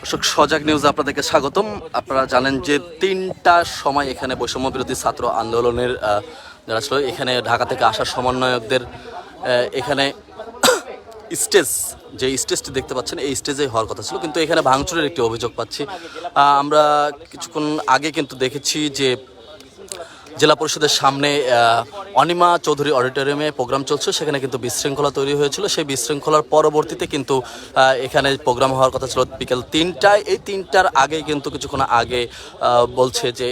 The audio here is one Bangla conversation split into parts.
দর্শক, সজাগ নিউজ আপনাদেরকে স্বাগতম। আপনারা জানেন যে তিনটার সময় এখানে বৈষম্য বিরোধী ছাত্র আন্দোলনের যারা ছিল, এখানে ঢাকা থেকে আসা সমন্বয়কদের এখানে স্টেজ, যে স্টেজটি দেখতে পাচ্ছেন, এই স্টেজে হওয়ার কথা ছিল। কিন্তু এখানে ভাঙচুরের একটি অভিযোগ পাচ্ছি। আমরা কিছুক্ষণ আগে কিন্তু দেখেছি যে জেলা পরিষদের সামনে অনিমা চৌধুরী অডিটোরিয়ামে প্রোগ্রাম চলছে, সেখানে কিন্তু বিশৃঙ্খলা তৈরি হয়েছিল। সেই বিশৃঙ্খলার পরবর্তীতে কিন্তু এখানে প্রোগ্রাম হওয়ার কথা ছিল বিকেল তিনটায়। এই তিনটার আগে কিন্তু কিছুক্ষণ আগে বলছে যে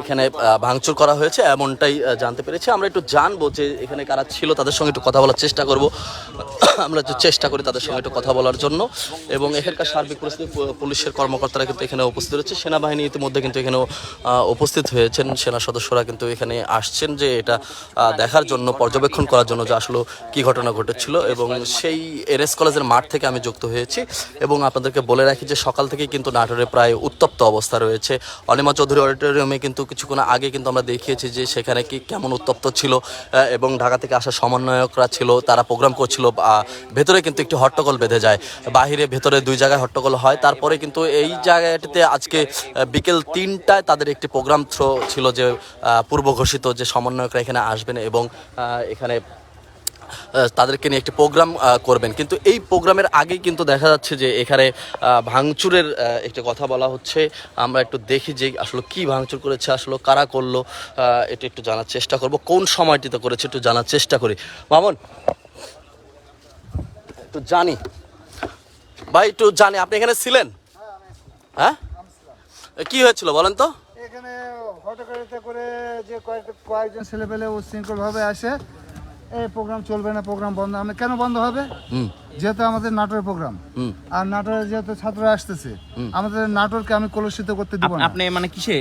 এখানে ভাঙচুর করা হয়েছে। এমনটাই জানতে পেরেছি। আমরা একটু জানব যে এখানে কারা ছিল তাদের সঙ্গে একটু কথা বলার চেষ্টা করব। আমরা একটু চেষ্টা করি তাদের সঙ্গে একটু কথা বলার জন্য। এবং এখানকার সার্বিক পরিস্থিতি পুলিশের কর্মকর্তারা কিন্তু এখানে উপস্থিত রয়েছে। সেনাবাহিনী ইতিমধ্যে কিন্তু এখানেও উপস্থিত হয়েছেন। সেনা সদস্যরা কিন্তু এখানে আসছেন যে এটা দেখার জন্য পর্যবেক্ষণ করার জন্য যে আসলে কী ঘটনা ঘটেছিল। এবং সেই এনএস কলেজের মাঠ থেকে আমি যুক্ত হয়েছি। এবং আপনাদেরকে বলে রাখি যে সকাল থেকে কিন্তু নাটোরে প্রায় উত্তপ্ত অবস্থা রয়েছে। অনিমা চৌধুরী অডিটোরিয়ামে কিন্তু কিছুক্ষণ আগে কিন্তু আমরা দেখিয়েছি যে সেখানে কি কেমন উত্তপ্ত ছিল এবং ঢাকা থেকে আসা সমন্বয়করা ছিল, তারা প্রোগ্রাম করছিল ভেতরে কিন্তু একটি হট্টগোল বেঁধে যায়। বাহিরে ভেতরে দুই জায়গায় হট্টগোল হয়, তারপরে কিন্তু এই জায়গাটিতে আজকে বিকেল তিনটায় তাদের একটি প্রোগ্রাম থ্রো ছিল যে পূর্ব ঘোষিত যে সমন্বয়করা এখানে আসবেন এবং এখানে তাদেরকে নিয়ে একটি প্রোগ্রাম করবেন। কিন্তু এই প্রোগ্রামের আগেই কিন্তু দেখা যাচ্ছে যে এখানে ভাঙচুরের একটি কথা বলা হচ্ছে। আমরা একটু দেখি যে আসলে কি ভাঙচুর করেছে, আসলে কারা করল এটা একটু জানার চেষ্টা করব। কোন সময়টিতে করেছে, একটু জানার চেষ্টা করি। মামুন? একটু জানি। ভাই, একটু জানি। আপনি এখানে ছিলেন? হ্যাঁ? কি হয়েছিল বলেন তো? এখানে করে যে কয়েকজন ছেলেপেলে আসে। এই প্রোগ্রাম চলবে না প্রোগ্রাম বন্ধ আমি কেন বন্ধ হবে? যেহেতু আমাদের নাটোরের প্রোগ্রাম। আর নাটোরে যেহেতু ছাত্ররা আসতেছে আমাদের নাটোরকে আমি কলুষিত করতে দিব না। আপনি মানে কিসে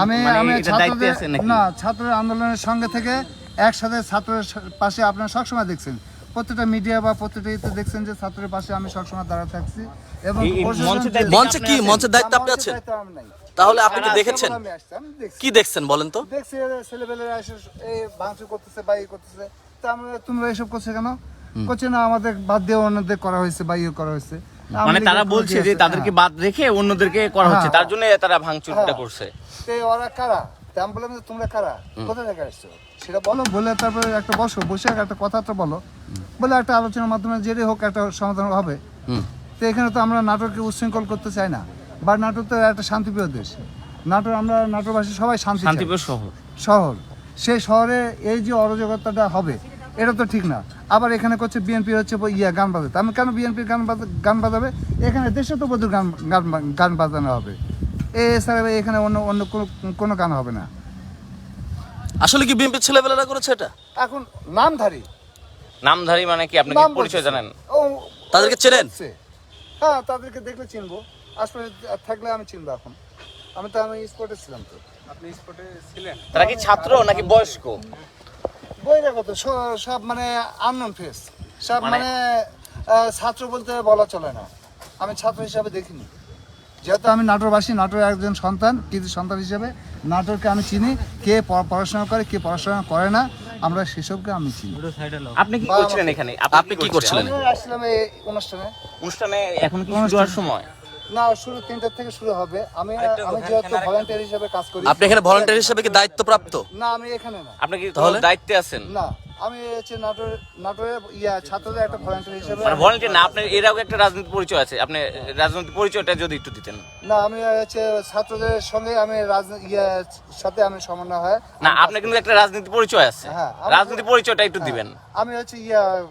আমি মানে আমি ছাত্রদের না ছাত্র আন্দোলনের সঙ্গে থেকে একসাথে ছাত্রের পাশে আপনারা সবসময় দেখছেন। প্রত্যেকটা মিডিয়া বা প্রত্যেকটা ইতে দেখছেন যে ছাত্রের পাশে আমি সবসময় দাঁড়া থাকছি। এবং মঞ্চে কি? মঞ্চের দায়িত্ব আপনি আছেন। তাহলে আপনি কি দেখেছেন। কি দেখছেন বলেন তো? দেখছি এসে এই ভাঙচুর করতেছে বা ইয়ে করতেছে। তা আমরা তোমরা এসব করছ কেন? করছে না আমাদের বাদ দিয়ে অন্যদের করা হয়েছে বা ইয়ে করা হয়েছে। মানে তারা বলছে যে তাদেরকে হ্যাঁ। বাদ রেখে অন্যদেরকে করা হচ্ছে হ্যাঁ। তার জন্য তারা ভাঙচুরটা হ্যাঁ। করছে। তো ওরা কারা? তা আমি বললাম যে তোমরা কারা? কোথা থেকে আসছো? সেটা বলো বলে তারপরে একটা বসো বসে একটা কথাটা বলো। বলে একটা আলোচনার মাধ্যমে যেটাই হোক একটা সমাধান হবে। তো এখানে তো আমরা নাটককে উচ্ছৃঙ্খল করতে চাই না। বা নাটক তো একটা শান্তিপ্রিয় দেশ। নাটোর আমরা নাটকবাসী সবাই শান্তি চাই। শান্তিপুর শহর। শহর। সেই শহরে এই যে অরাজকতাটা হবে এটা তো ঠিক না। আবার এখানে করছে বিএনপি হচ্ছে ইয়া গান বাজাতে আমি কেন বিএনপি গান বাজা- গান বাজাবে? এখানে দেশে তো প্রচুর গান গান গান বাজানো হবে। এছাড়া এখানে অন্য অন্য কোনো কোনো গান হবে না। আসলে কি বিএনপি ছেলেবেলারা করেছে এটা? এখন নামধারী। নামধারী মানে কি? আপনি পরিচয় জানেন? ও তাদেরকে চেনেন? হ্যাঁ তাদেরকে দেখলে চিনবো। আশপাশে থাকলে আমি চিনবো এখন। আমি তো আমি স্পটে ছিলাম তো। আপনি স্পটে ছিলেন? তারা কি ছাত্র নাকি বয়স্ক? বহিরাগত স- সব মানে আননোন ফেস সব মানে- মানে ছাত্র বলতে বলা চলে না। আমি ছাত্র হিসাবে দেখিনি। যেহেতু আমি নাটোরবাসী নাটোরের একজন সন্তান কিন্তু সন্তান হিসেবে নাটোরকে আমি চিনি। কে পড়াশোনা করে কে পড়াশোনা করে না আমরা সেসবকে আমি চিনি। আপনি কি করছিলেন এখানে? আপনি কি করছিলেন? আমি আসছিলাম এই অনুষ্ঠানে। অনুষ্ঠানে এখন কি সময়? না শুরু তিনটার থেকে শুরু হবে। আমি আমি যেহেতু ভলান্টিয়ার হিসেবে কাজ করি। আপনি এখানে ভলান্টিয়ার হিসেবে কি দায়িত্বপ্রাপ্ত? না আমি এখানে না। আপনি কি তাহলে? দায়িত্বে আছেন? না আমি হচ্ছে নাটোর নাটোরের ইয়া ছাত্রদের একটা ভলান্টিয়ার হিসেবে মানে ভলেন্টিয়ার না আপনার এর আগে একটা রাজনীতি পরিচয় আছে। আপনি রাজনৈতিক পরিচয়টা যদি একটু দিতেন। না আমি হচ্ছে ছাত্রদের সঙ্গে আমি রাজনীতি ইয়ার সাথে আমি সমন্বয় হয়। না আপনার কিন্তু একটা রাজনীতি পরিচয় আছে। হ্যাঁ, আমার- পরিচয়টা একটু দিবেন। আমি হচ্ছে ইয়া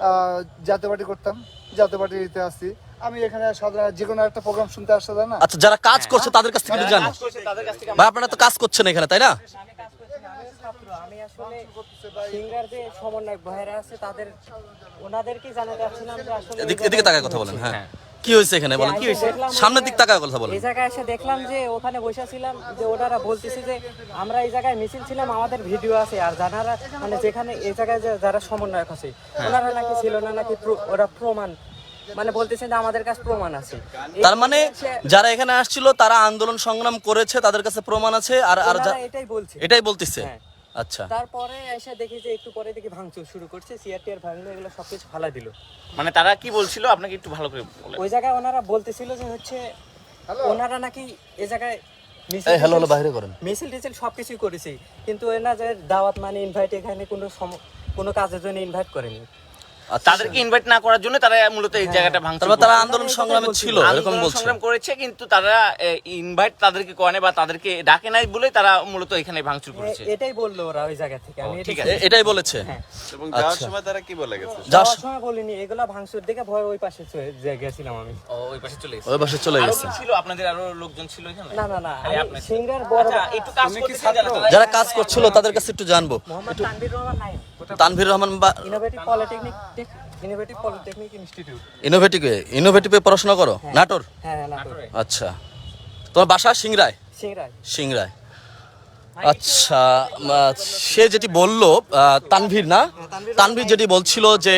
আহ, জাতীয় পার্টি করতাম। জাতীয় পার্টিতে আসছি আমি এখানে সাধারণ যে কোনো একটা প্রোগ্রাম শুনতে আসতে না। আচ্ছা যারা কাজ করছে তাদের কাছ থেকে জানো। তাদের কাছ থেকে ভাই আপনারা তো কাজ করছেন এখানে তাই না? আমি আসলে সিঙ্গার যে সমন্বয় ভাইরা আছে তাদের ওনাদেরকে জানাতে চাচ্ছিলাম যে আসলে এদিকে এদিকে তাকায় কথা বলেন হ্যাঁ। কি হয়েছে এখানে বলেন। কি হয়েছে? সামনের দিক তাকায় কথা বলেন। এই জায়গায় এসে দেখলাম যে ওখানে বসেছিলাম যে ওনারা বলতেছে যে আমরা এই জায়গায় মিছিল ছিলাম আমাদের ভিডিও আছে আর যারা মানে যেখানে এই জায়গায় যে যারা সমন্বয়ক আছে ওনারা নাকি ছিল না নাকি ওরা প্রমাণ মানে বলতেছে যে আমাদের কাছে প্রমাণ আছে। তার মানে যারা এখানে আসছিল তারা আন্দোলন সংগ্রাম করেছে তাদের কাছে প্রমাণ আছে আর আর এটাই বলছে। এটাই বলতেছে? হ্যাঁ। আচ্ছা। তারপরে এসে দেখি যে একটু পরে দেখি ভাঙচুর শুরু করছে সিআরটিআর ভাঙলো এগুলো সবকিছু ফালা দিল। মানে তারা কি বলছিল? আপনাকে একটু ভালো করে ওই জায়গায় ওনারা বলতেছিল যে হচ্ছে ওনারা নাকি এ জায়গায় মিছিল এই হ্যালো হ্যালো বাইরে করেন। মিছিল টিছিল সবকিছুই করেছি কিন্তু এনা যে দাওয়াত মানে ইনভাইট এখানে কোনো সম- কোনো কাজের জন্য ইনভাইট করেনি। তাদেরকে ইনভাইট না করার জন্য তারা মূলত এই জায়গাটা ভাঙচুর তারপর তারা আন্দোলন সংগ্রামে ছিল এরকম বলছে। সংগ্রাম করেছে কিন্তু তারা ইনভাইট তাদেরকে করে বা তাদেরকে ডাকে নাই বলে তারা মূলত এখানে ভাঙচুর করেছে। এটাই বলল ওরা ওই জায়গা থেকে আমি ঠিক এ- এটাই বলেছে। হ্যাঁ। এবং যাওয়ার আচ্ছা। সময় তারা কি বলে গেছে? যাওয়ার সময় বলিনি এগুলা ভাঙচুর দেখে ভয় ওই পাশে চলে- গেছিলাম আমি। ও, ওই পাশে চলে গেছে ওই পাশে চলে গেছে। ছিল আপনাদের আরও লোকজন ছিল এখানে? না না না সিঙ্গার বড় আচ্ছা একটু কাজ করতেছেন যারা, কাজ করছিল তাদের কাছে একটু জানব। মোহাম্মদ তানভীর রহমান তানভীর রহমান বা innovative polytechnic innovative polytechnic institute ইনোভেটিভে ইনোভেটিভে পড়াশোনা করো? নাটোর? হ্যাঁ হ্যাঁ নাটোর। আচ্ছা। তোমার বাসা সিংরায়? সিংরায়। সিংরায়। আচ্ছা সে যেটি বলল তানভীর না? তানভীর যেটি বলছিল যে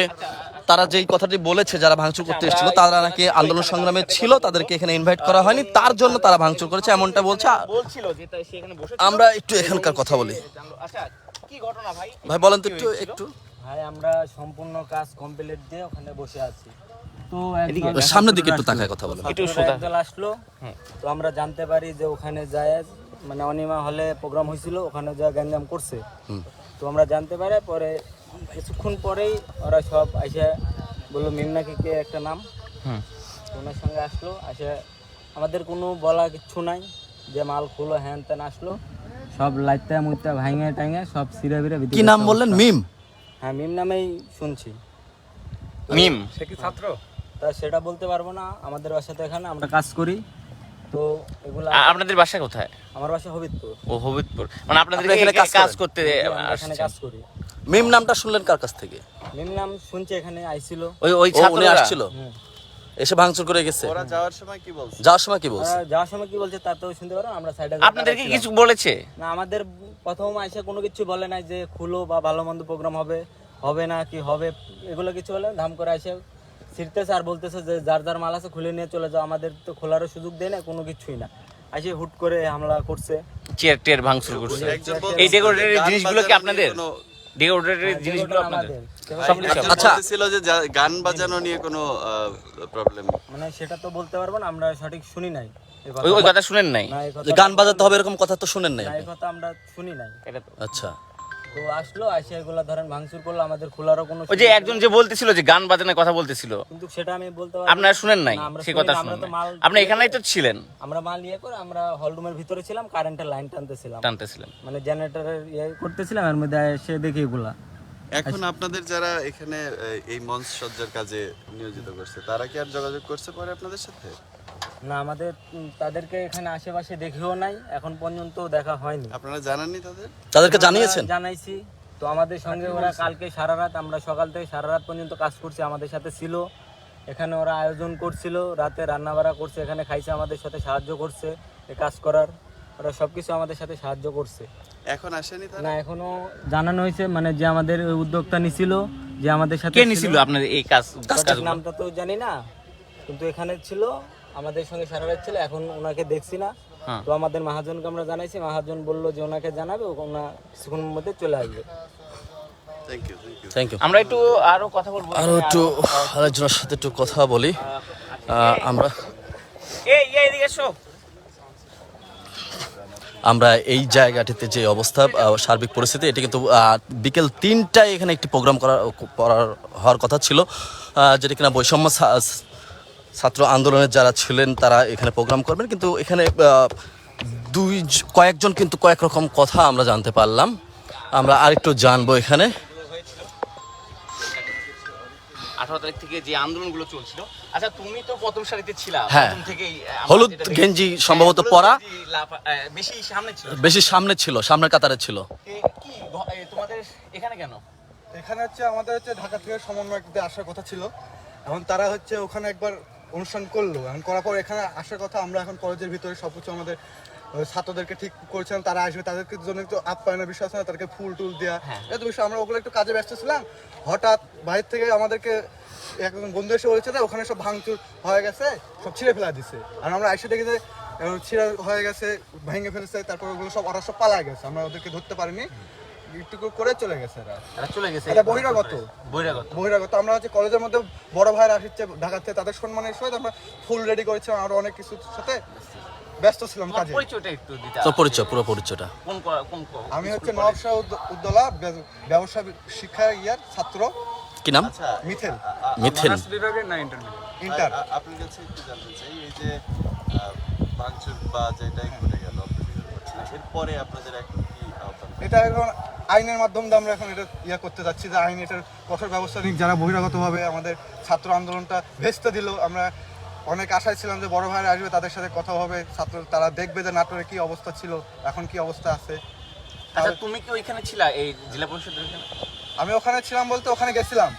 তারা যেই কথাটি বলেছে যারা ভাঙচুর করতে এসেছিল তারা নাকি আন্দোলন সংগ্রামে ছিল তাদেরকে এখানে ইনভাইট করা হয়নি তার জন্য তারা ভাঙচুর করেছে এমনটা বলছে। আমরা একটু এখানকার কথা বলি। আচ্ছা কি ঘটনা ভাই? ভাই বলেন তো একটু একটু। ভাই আমরা সম্পূর্ণ কাজ কমপ্লিট দিয়ে ওখানে বসে আছি। তো সামনের দিকে একটু তাকায় কথা বলেন একটু সোজা। একদল আসলো। তো আমরা জানতে পারি যে ওখানে যায় মানে অনিমা হলে প্রোগ্রাম হয়েছিল ওখানে যা গ্যাঞ্জাম করছে। তো আমরা জানতে পারি পরে কিছুক্ষণ পরেই ওরা সব এসে বলল মিমনাকি কে একটা নাম? হুম। ওনার সঙ্গে আসলো আসে আমাদের কোনো বলা কিচ্ছু নাই যে মাল খুলো হ্যান ত্যান আসলো। সব লাইতে মুইতে ভাঙে টাঙে সব সিরে বিরে কি নাম বললেন? মিম? হ্যাঁ মিম নামেই শুনছি। মিম তা সেটা বলতে পারব না আমাদের বাসাতে এখানে আমরা কাজ করি। তো এগুলা আপনাদের বাসা কোথায়? আমার বাসা হবিবপুর ও হবিবপুর মানে আপনাদের এখানে কাজ করতে এখানে কাজ করি। মিম নামটা শুনলেন কার কাছ থেকে? মিম নাম শুনছি এখানে আইছিল। ওই ওই ছাত্র আসছিল? এসে ভাঙচুর করে গেছে। ওরা যাওয়ার সময় কি বলছে? যাওয়ার সময় কি বলছে? যাওয়ার সময় কি বলছে তার তো শুনতে পারো আমরা সাইডে আপনাদেরকে কিছু বলেছে? না আমাদের প্রথম আইসা কোনো কিছু বলে নাই যে খুলো বা ভালো মন্দ প্রোগ্রাম হবে হবে না কি হবে এগুলো কিছু বলে ধাম করে আইসে ছিড়তেছে আর বলতেছে যে যার যার মাল আছে খুলে নিয়ে চলে যাও আমাদের তো খোলারও সুযোগ দেয় না কোনো কিছুই না। আইসে হুট করে হামলা করছে। চেয়ার টেয়ার ভাঙচুর করছে। এই ডেকোরেটের জিনিসগুলো কি আপনাদের? নিয়ে জিনিসগুলো আপনাদের। একজন আচ্ছা। ছিল যে গান বাজানো নিয়ে কোনো প্রবলেম মানে সেটা তো বলতে পারব না আমরা সঠিক শুনি নাই। ওই কথা শুনেন নাই? না এই কথা যে গান বাজাতে হবে এরকম কথা তো শুনেন নাই কথা আমরা শুনি নাই। আচ্ছা। তো আসলো আসে এগুলা ধরেন ভাঙচুর করল আমাদের খোলারও কোনো ওই যে একজন যে বলতেছিল যে গান বাজানোর কথা বলতেছিল কিন্তু সেটা আমি বলতে পারব আপনারা শুনেন নাই সেই কথা শুনেন আপনি এখানেই তো ছিলেন। আমরা মাল ইয়ে করে আমরা হল রুমের ভিতরে ছিলাম কারেন্টের লাইন টানতেছিলাম। টানতেছিলেন। মানে জেনারেটরের ইয়ে করতেছিলাম এর মধ্যে এসে দেখি এগুলা। এখন আপনাদের যারা এখানে এই মঞ্চ সজ্জার কাজে নিয়োজিত করছে তারা কি আর যোগাযোগ করছে পরে আপনাদের সাথে? না আমাদের তাদেরকে এখানে আশেপাশে দেখেও নাই এখন পর্যন্ত দেখা হয়নি। আপনারা জানাননি তাদের? তাদেরকে জানিয়েছেন? জানাইছি। তো আমাদের সঙ্গে ওরা কালকে সারা রাত আমরা সকাল থেকে সারা রাত পর্যন্ত কাজ করছি আমাদের সাথে ছিল। এখানে ওরা আয়োজন করছিল রাতে রান্না বাড়া করছে এখানে খাইছে আমাদের সাথে সাহায্য করছে এ কাজ করার। ওরা সবকিছু আমাদের সাথে সাহায্য করছে। এখন আসেনি তারা? না এখনও জানানো হয়েছে মানে যে আমাদের উদ্যোক্তা নিছিল যে আমাদের সাথে কে নিছিল আপনার এই কাজ নামটা তো জানি না কিন্তু এখানে ছিল আমাদের সঙ্গে সারা রাত ছিল এখন ওনাকে দেখছি না। হ্যাঁ। তো আমাদের মহাজনকে আমরা জানাইছি মহাজন বলল যে ওনাকে জানাবে ওনা কিছুক্ষণের মধ্যে চলে আসবে। থ্যাংক ইউ আমরা একটু আরও কথা বলব। আরও একটু আরেকজনের সাথে একটু কথা বলি। আমরা এই এদিকে এসো। আমরা এই জায়গাটিতে যে অবস্থা সার্বিক পরিস্থিতি এটি কিন্তু বিকেল তিনটায় এখানে একটি প্রোগ্রাম করার করার হওয়ার কথা ছিল যেটি কিনা বৈষম্য ছাত্র আন্দোলনের যারা ছিলেন তারা এখানে প্রোগ্রাম করবেন। কিন্তু এখানে দুই কয়েকজন কিন্তু কয়েক রকম কথা আমরা জানতে পারলাম। আমরা আরেকটু জানব এখানে। আঠারো তারিখ থেকে যে আন্দোলনগুলো চলছিল। আচ্ছা তুমি তো প্রথম সারিতে ছিলা হ্যাঁ। হলুদ গেঞ্জি সম্ভবত পরা। লাফা- বেশি সামনে ছিল। বেশি সামনে ছিল সামনের কাতারে ছিল। কি তোমাদের এখানে কেন? এখানে হচ্ছে আমাদের হচ্ছে ঢাকা থেকে সমন্বয়কদের আসার কথা ছিল। এখন তারা হচ্ছে ওখানে একবার অনুষ্ঠান করল। এখন করার পর এখানে আসার কথা আমরা এখন কলেজের ভিতরে সব কিছু আমাদের ছাত্রদেরকে ঠিক করছিলাম তারা আসবে তাদেরকে জন্য একটু আপ্যায়নের বিষয় আছে না তাদেরকে ফুল টুল দেওয়া এত বিষয় আমরা ওগুলো একটু কাজে ব্যস্ত ছিলাম। হঠাৎ বাইরে থেকে আমাদেরকে একজন বন্ধু এসে বলেছে যে ওখানে সব ভাঙচুর হয়ে গেছে সব ছিঁড়ে ফেলা দিছে। আর আমরা এসে দেখি যে ছিঁড়া হয়ে গেছে ভেঙে ফেলেছে তারপর ওগুলো সব ওরা সব পালা গেছে আমরা ওদেরকে ধরতে পারিনি। একটু করে চলে গেছে এরা। এরা চলে গেছে এটা বহিরাগত। বহিরাগত। বহিরাগত। আমরা হচ্ছে কলেজের মধ্যে বড় ভাইরা আসছে ঢাকা থেকে তাদের সম্মানের সহিত আমরা ফুল রেডি করেছিলাম আরও অনেক কিছুর সাথে ব্যস্ত ছিলাম কাজে। পরিচয়টা একটু দিতে তো পরিচয় পুরো পরিচয়টা। কোন কোন আমি হচ্ছে নবাব শাহ উদ্দোলা ব্যবসা শিক্ষা ইয়ার ছাত্র। কি নাম? আচ্ছা মিথেল। মিথেন ইন্টার আ- আপনার কাছে একটু জানতে চাই এই যে আহ, বা যেটাই ঘটে গেল এরপরে আপনাদের আহ্বান এটা এখন আইনের মাধ্যমে আমরা এখন এটা ইয়া করতে যাচ্ছি যে আইন এটার কঠোর ব্যবস্থা নিক যারা বহিরাগতভাবে আমাদের ছাত্র আন্দোলনটা ভেস্তে দিল। আমরা অনেক আশায় ছিলাম যে বড় ভাইরা আসবে তাদের সাথে কথা হবে ছাত্র তারা দেখবে যে নাটোরে কি অবস্থা ছিল এখন কি অবস্থা আছে। আচ্ছা তুমি কি ওইখানে ছিলা এই জেলা পরিষদের ওইখানে? আমি ওখানে ছিলাম বলতে ওখানে গেছিলাম।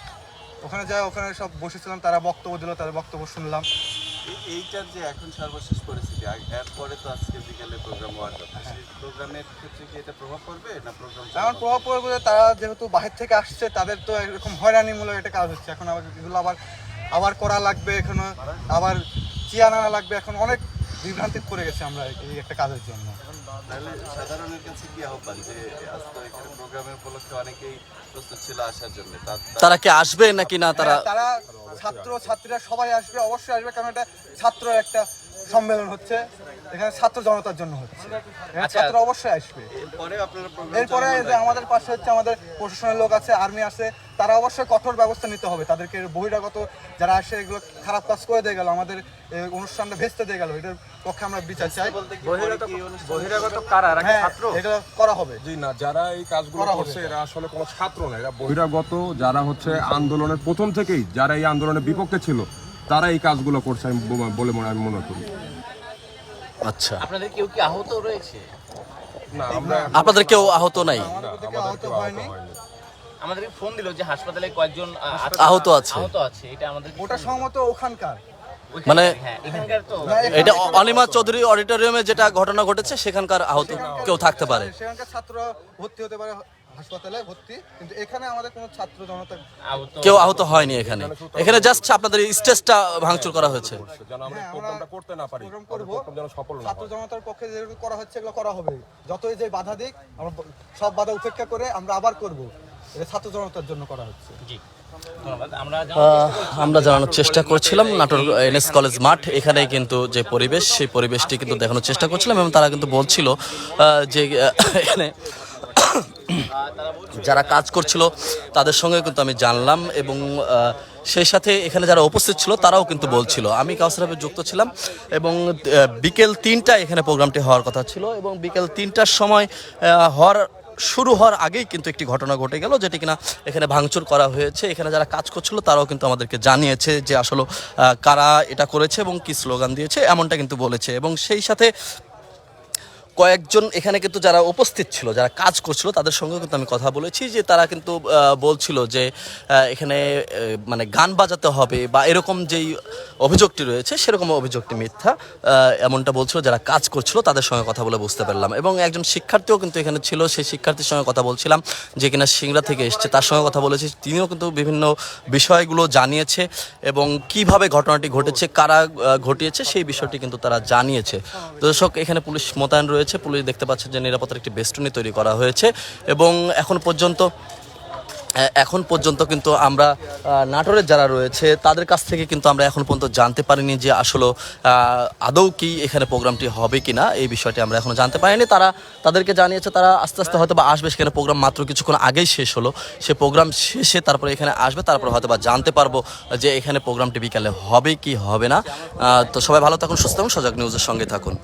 ওখানে যাই ওখানে সব বসেছিলাম তারা বক্তব্য দিল তাদের বক্তব্য শুনলাম। এই- এইটার যে এখন সর্বশেষ পরিস্থিতি এরপরে তো আজকে বিকেলে প্রোগ্রাম হওয়ার কথা। সেই প্রোগ্রামের ক্ষেত্রে কি এটা প্রভাব পড়বে না প্রোগ্রাম এমন প্রভাব পড়বে তারা যেহেতু বাহির থেকে আসছে তাদের তো এরকম হয়রানিমূলক একটা কাজ হচ্ছে। এখন আবার এগুলো আবার আবার করা লাগবে এখন আবার চিয়ান আনা লাগবে। এখন অনেক বিভ্রান্তি পড়ে গেছে আমরা এই একটা কাজের জন্য। তাহলে সাধারণের কাছে কি আহ্বান যে আজ এখানে প্রোগ্রামের উপলক্ষে অনেকেই প্রস্তুত ছিল আসার জন্য? তারা কি আসবে নাকি না তারা হ্যাঁ, তারা ছাত্র ছাত্রীরা সবাই আসবে অবশ্যই আসবে। কারণ এটা ছাত্র একটা সম্মেলন হচ্ছে এখানে ছাত্র জনতার জন্য হচ্ছে। আচ্ছা। ছাত্র অবশ্যই আসবে। এরপরে আপনারা প্রোগ্রাম এরপরে যে আমাদের পাশে হচ্ছে আমাদের প্রশাসনের লোক আছে আর্মি আছে তারা অবশ্যই কঠোর ব্যবস্থা নিতে হবে। তাদেরকে বহিরাগত যারা আসে এগুলো খারাপ কাজ করে দিয়ে গেল আমাদের অনুষ্ঠানটা ভেস্তে দিয়ে গেল এটার পক্ষে আমরা বিচার চাই। বহিরাগত কারা? হ্যাঁ ছাত্র? এটা করা হবে। জি না যারা এই কাজগুলো। করছে এরা আসলে কোনো ছাত্র না এরা বহিরাগত যারা হচ্ছে আন্দোলনের প্রথম থেকেই যারা এই আন্দোলনের বিপক্ষে ছিল তারা এই কাজগুলো করছে আমি বলে মনে আমি মনে করি। আচ্ছা। আপনাদের কেউ কি আহত রয়েছে? না আমরা আপনাদের কেউ আহত নাই? আহত হয়নি। আমাদেরকে ফোন দিল যে হাসপাতালে কয়েকজন আহত আছে। আহত আছে এটা আমাদের ওটা সম্ভবত ওখানকার। মানে- হ্যাঁ এটা অনিমা চৌধুরী অডিটোরিয়ামে যেটা ঘটনা ঘটেছে সেখানকার আহত কেউ থাকতে পারে। সেখানকার ছাত্র ভর্তি হতে পারে। হাসপাতালে ভর্তি কিন্তু এখানে আমাদের কোনো ছাত্র জনতা কেউ আহত হয়নি এখানে। এখানে জাস্ট আপনাদের স্টেজটা ভাঙচুর করা হয়েছে। যেন আমরা হ্যাঁ, প্রোগ্রামটা করতে না পারি প্রোগ্রাম আমাদের করব। প্রোগ্রাম যেন সফল না ছাত্র জনতার পক্ষে যেগুলো করা হচ্ছে এগুলো করা হবে। যতই যে বাধা দিক আমরা সব বাধা উপেক্ষা করে আমরা আবার করব। এটা ছাত্র জনতার জন্য করা হচ্ছে। জি আমরা জানানোর চেষ্টা করছিলাম নাটোর এনএস কলেজ মাঠ। এখানে কিন্তু যে পরিবেশ সেই পরিবেশটি কিন্তু দেখানোর চেষ্টা করছিলাম এবং তারা কিন্তু বলছিল যে এখানে যারা কাজ করছিল, তাদের সঙ্গে কিন্তু আমি জানলাম এবং সেই সাথে এখানে যারা উপস্থিত ছিল, তারাও কিন্তু বলছিল। আমি কাউসারাবে যুক্ত ছিলাম এবং বিকেল তিনটা এখানে প্রোগ্রামটি হওয়ার কথা ছিল এবং বিকেল তিনটার সময় হওয়ার, শুরু হওয়ার আগেই কিন্তু একটি ঘটনা ঘটে গেল যেটি কিনা এখানে ভাঙচুর করা হয়েছে। এখানে যারা কাজ করছিল, তারাও কিন্তু আমাদেরকে জানিয়েছে যে আসলে কারা এটা করেছে এবং কি স্লোগান দিয়েছে, এমনটা কিন্তু বলেছে এবং সেই সাথে কয়েকজন এখানে কিন্তু যারা উপস্থিত ছিল, যারা কাজ করছিল, তাদের সঙ্গে কিন্তু আমি কথা বলেছি যে তারা কিন্তু বলছিল যে এখানে মানে গান বাজাতে হবে বা এরকম যেই অভিযোগটি রয়েছে, সেরকম অভিযোগটি মিথ্যা। এমনটা বলছিল, যারা কাজ করছিল তাদের সঙ্গে কথা বলে বুঝতে পারলাম। এবং একজন শিক্ষার্থীও কিন্তু এখানে ছিল, সেই শিক্ষার্থীর সঙ্গে কথা বলছিলাম যে কিনা সিংড়া থেকে এসছে, তার সঙ্গে কথা বলেছি। তিনিও কিন্তু বিভিন্ন বিষয়গুলো জানিয়েছে এবং কীভাবে ঘটনাটি ঘটেছে, কারা ঘটিয়েছে, সেই বিষয়টি কিন্তু তারা জানিয়েছে। দর্শক, এখানে পুলিশ মোতায়েন রয়েছে। পুলিশ দেখতে পাচ্ছে যে নিরাপত্তার একটি বেষ্টনী তৈরি করা হয়েছে এবং এখন পর্যন্ত এখন পর্যন্ত কিন্তু আমরা নাটোরের যারা রয়েছে, তাদের কাছ থেকে কিন্তু আমরা এখন পর্যন্ত জানতে পারিনি যে আসলে আদৌ কি এখানে প্রোগ্রামটি হবে কি না এই বিষয়টি আমরা এখনও জানতে পারিনি। তারা, তাদেরকে জানিয়েছে, তারা আস্তে আস্তে হয়তো বা আসবে। সেখানে প্রোগ্রাম মাত্র কিছুক্ষণ আগেই শেষ হলো। সে প্রোগ্রাম শেষে তারপরে এখানে আসবে। তারপরে হয়তো বা জানতে পারব যে এখানে প্রোগ্রামটি বিকালে হবে কি হবে না। তো সবাই ভালো থাকুন, সুস্থ থাকুন, সজাগ নিউজের সঙ্গে থাকুন।